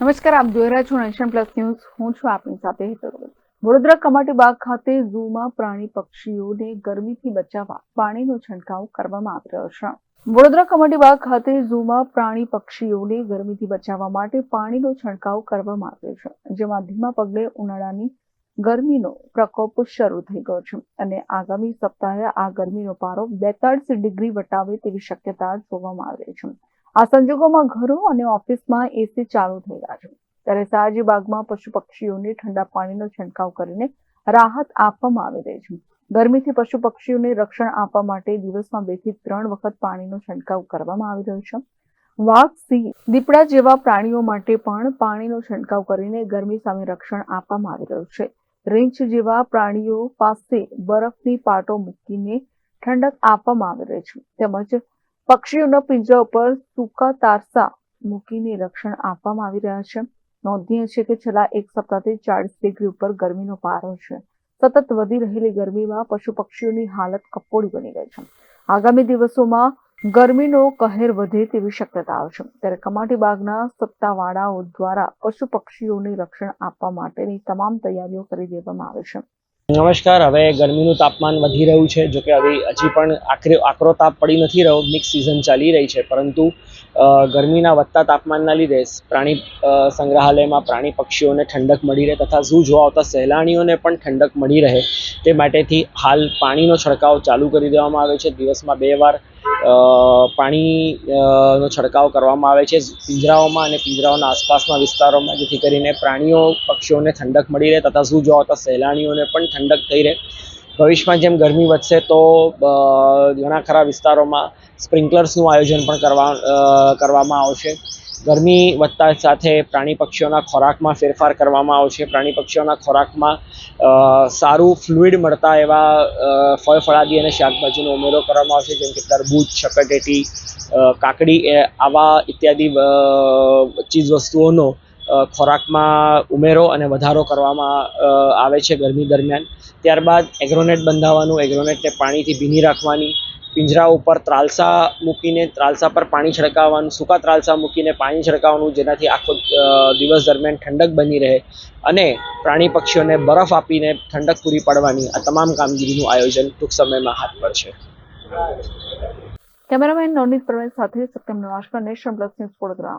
નમસ્કાર, આપ જોઈ રહ્યા છો નેશન પ્લસ ન્યૂઝ. હું છું આપની સાથે હેતલ. વડોદરા કમાટી બાગ ખાતે ઝૂમાં પ્રાણી પક્ષીઓને ગરમીથી બચાવવા પાણીનો છંટકાવ કરવામાં આવી રહ્યો છે. વડોદરા કમાટી બાગ ખાતે ઝૂમાં પ્રાણી પક્ષીઓને ગરમીથી બચાવવા માટે પાણીનો છંટકાવ કરવામાં આવ્યો છે. જેમાં ધીમા પગલે ઉનાળાની ગરમીનો પ્રકોપ શરૂ થઈ ગયો છે અને આગામી સપ્તાહે આ ગરમીનો પારો બેતાળીસ ડિગ્રી વટાવે તેવી શક્યતા જોવામાં આવી છે. આ સંજોગોમાં ઘરો અને ઓફિસમાં એસી ચાલુ થઈ રહ્યા છે. ત્યારે સયાજી બાગમાં પશુ પક્ષીઓને ઠંડા પાણીનો છંટકાવ કરીને રાહત આપવામાં આવી રહી છે. ગરમીથી પશુ પક્ષીઓને રક્ષણ આપવા માટે દિવસમાં બેથી ત્રણ વખત પાણીનો છંટકાવ કરવામાં આવી રહ્યો છે. વાઘ, સિંહ, દીપડા જેવા પ્રાણીઓ માટે પણ પાણીનો છંટકાવ કરીને ગરમી સામે રક્ષણ આપવામાં આવી રહ્યું છે. રીંછ જેવા પ્રાણીઓ પાસે બરફની પાટો મૂકીને ઠંડક આપવામાં આવી રહી છે. તેમજ પક્ષીઓના પિંજરા ઉપર સૂકા તારસા મૂકીને રક્ષણ આપવામાં આવી રહ્યા છે. નોંધનીય છે કે છેલ્લા એક સપ્તાહથી ચાળીસ ડિગ્રી ઉપર ગરમીનો પારો છે. સતત વધી રહેલી ગરમીમાં પશુ પક્ષીઓની હાલત કફોડી બની ગઈ છે. આગામી દિવસોમાં ગરમીનો કહેર વધે તેવી શક્યતા છે. ત્યારે કમાટી બાગના સત્તાવાળાઓ દ્વારા પશુ પક્ષીઓને રક્ષણ આપવા માટેની તમામ તૈયારીઓ કરી દેવામાં આવે છે. નમસ્કાર, હવે ગરમીનું તાપમાન વધી રહ્યું છે, જોકે હવે હજી પણ આખરે આકરો તાપ પડી નથી રહ્યો, મિક્સ સિઝન ચાલી રહી છે, પરંતુ ગરમીના વધતા તાપમાનના લીધે પ્રાણી સંગ્રહાલયમાં પ્રાણી પક્ષીઓને ઠંડક મળી રહે તથા ઝૂ જોવા આવતા સહેલાણીઓને પણ ઠંડક મળી રહે. તે માટેથી હાલ પાણીનો છંટકાવ ચાલુ કરી દેવામાં આવે છે. દિવસમાં બે વાર પાણી નો છંટકાવ કરવામાં આવે છે. પિંજરાઓમાં અને પિંજરાઓના આસપાસના વિસ્તારોમાં, જેથી કરીને પ્રાણીઓ, પક્ષીઓને ઠંડક મળી રહે તથા શું જોવા હતા સહેલાણીઓને પણ ઠંડક થઈ રહે. ભવિષ્યમાં જેમ ગરમી વધશે તો ઘણા ખરા વિસ્તારોમાં સ્પ્રિંકલર્સનું આયોજન પણ કરવા કરવામાં આવશે. ગરમી વધતા સાથે પ્રાણી પક્ષીઓના ખોરાકમાં ફેરફાર કરવામાં આવશે. પ્રાણી પક્ષીઓના ખોરાકમાં સારું ફ્લુઇડ મળતા એવા ફળ ફળાદી અને શાકભાજીનો ઉમેરો કરવામાં આવશે. જેમ કે તરબૂચ છકટેટી કાકડી આવા ઇત્યાદિ ચીજ વસ્તુઓનો ખોરાકમાં ઉમેરો અને વધારો કરવામાં આવે છે ગરમી દરમિયાન. ત્યારબાદ એગ્રોનેટ બંધાવવાનું એગ્રોનેટને પાણીથી ભીની રાખવાની. પિંજરા ઉપર ત્રાલસા મૂકીને, ત્રાલસા પર પાણી છડકાવવાનું, સૂકા ત્રાલસા મૂકીને પાણી છડકાવવાનું, જેનાથી આખો દિવસ દરમિયાન ઠંડક બની રહે અને પ્રાણી પક્ષીઓને બરફ આપીને ઠંડક પૂરી પાડવાની આ તમામ કામગીરીનું આયોજન ટૂંક સમયમાં હાથ પડશે. કેમેરામેન નવનીત પ્રવીણ સાથે સત્યમ નવાશકર, નેશન પ્લસ ન્યૂઝ વડોદરા.